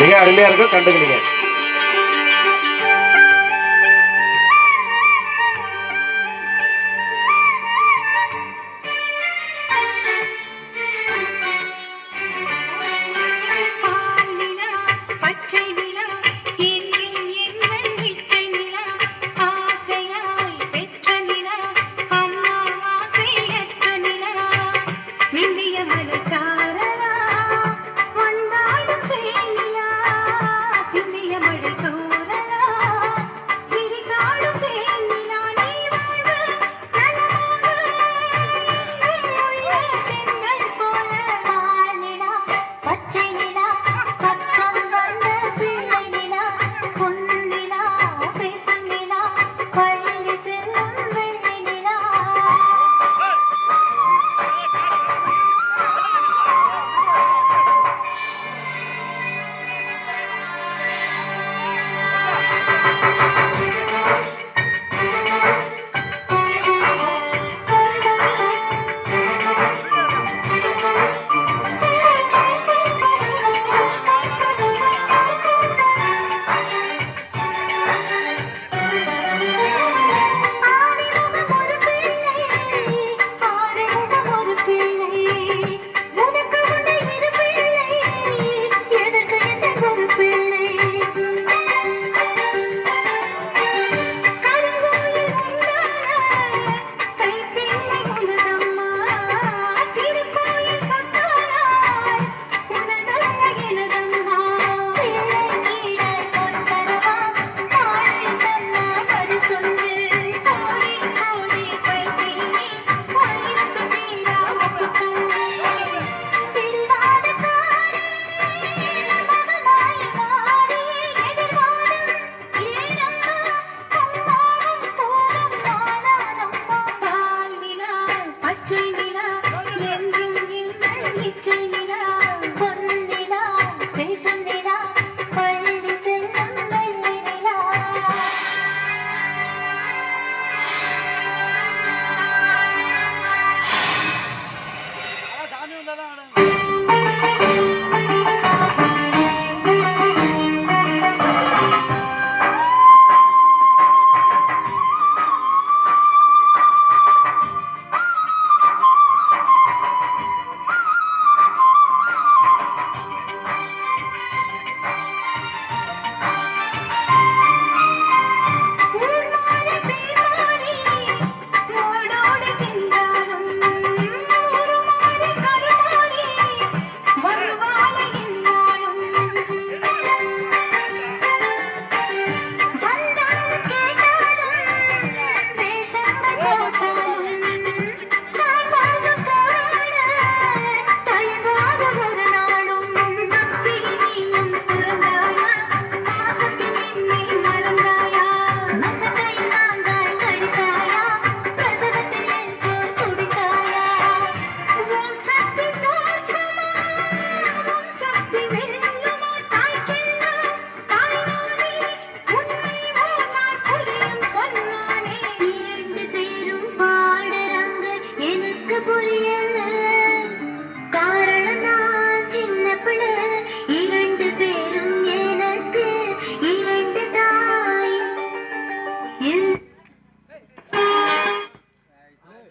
மிக அருமையாக இருக்கும் கண்டுக்கணுங்க.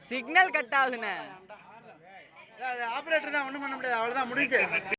சிக்னல் கட் ஆகுதுண்ணே. ஆபரேட்டர் தான் ஒன்றும் பண்ண முடியாது. அவ்வளோதான் முடிஞ்சு.